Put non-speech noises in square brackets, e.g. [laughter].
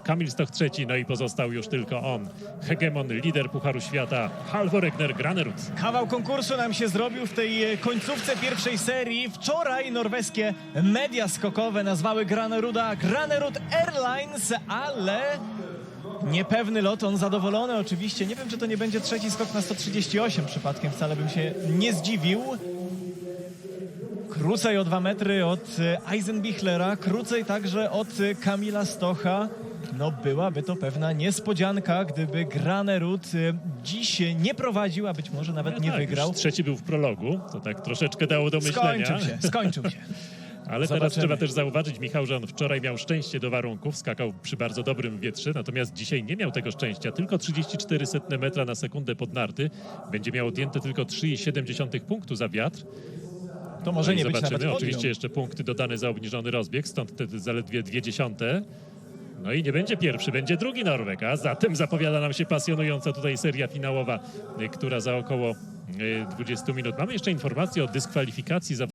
Kamil Stoch trzeci, no i pozostał już tylko on. Hegemon, lider Pucharu Świata, Halvor Egner Granerud. Kawał konkursu nam się zrobił w tej e, końcówce pierwszej serii. Wczoraj norweskie media skokowe nazwały Graneruda Granerud Airlines, ale niepewny lot, on zadowolony oczywiście. Nie wiem, czy to nie będzie trzeci skok na 138 przypadkiem, wcale bym się nie zdziwił. Krócej o 2 metry od e, Eisenbichlera, krócej także od e, Kamila Stocha. No byłaby to pewna niespodzianka, gdyby Granerud e, dziś nie prowadził, a być może nawet nie tak, wygrał. Trzeci był w prologu, to tak troszeczkę dało do myślenia. Skończył się, skończył się. [laughs] Ale teraz Zobaczymy. trzeba też zauważyć, Michał, że on wczoraj miał szczęście do warunków, skakał przy bardzo dobrym wietrze, natomiast dzisiaj nie miał tego szczęścia. Tylko 34 setne metra na sekundę pod narty. Będzie miał odjęte tylko 3,7 punktu za wiatr. To może No nie być zobaczymy. Oczywiście jeszcze punkty dodane za obniżony rozbieg, stąd te zaledwie dwie dziesiąte. No i nie będzie pierwszy, będzie drugi Norweg, a zatem zapowiada nam się pasjonująca tutaj seria finałowa, y, która za około y, 20 minut. Mamy jeszcze informację o dyskwalifikacji